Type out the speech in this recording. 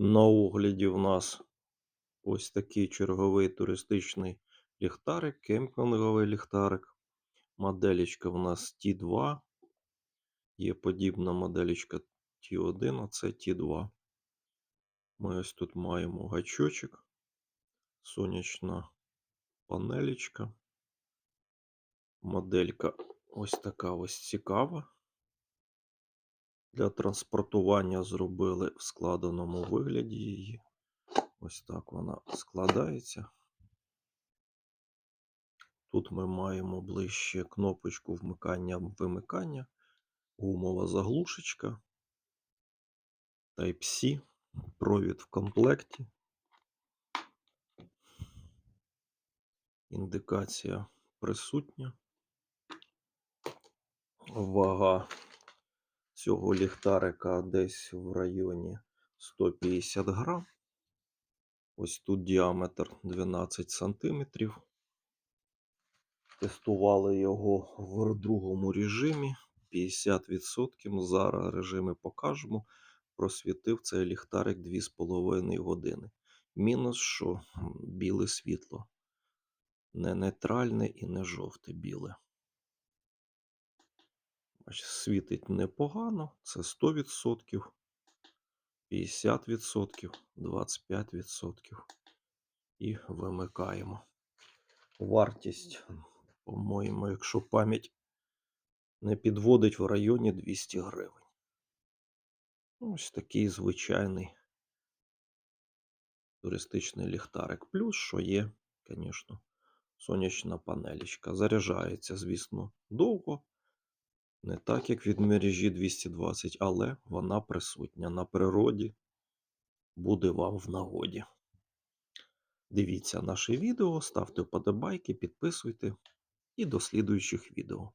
На огляді в нас ось такий черговий туристичний ліхтарик, кемпінговий ліхтарик. Моделічка в нас Т2. Є подібна моделічка Т1, а це Т2. Ми ось тут маємо гачочок, сонячна панелічка. Моделька ось така ось цікава. Для транспортування зробили в складеному вигляді її. Ось так вона складається. Тут ми маємо ближче кнопочку вмикання-вимикання, гумова заглушечка, Type-C, провід в комплекті. Індикація присутня. Вага цього ліхтарика десь в районі 150 грам. Ось тут діаметр 12 сантиметрів. Тестували його в другому режимі 50%. Зараз режими покажемо. Просвітив цей ліхтарик 2,5 години. Мінус, що біле світло. Не нейтральне і не жовте біле. Світить непогано, це 100%, 50%, 25%. І вимикаємо. Вартість, по-моєму, якщо пам'ять не підводить в районі 200 гривень. Ось такий звичайний туристичний ліхтарик. Плюс, що є, звісно, сонячна панелічка. Заряджається, звісно, довго. Не так, як від мережі 220, але вона присутня на природі. Буде вам в нагоді. Дивіться наше відео, ставте вподобайки, підписуйте і до слідуючих відео.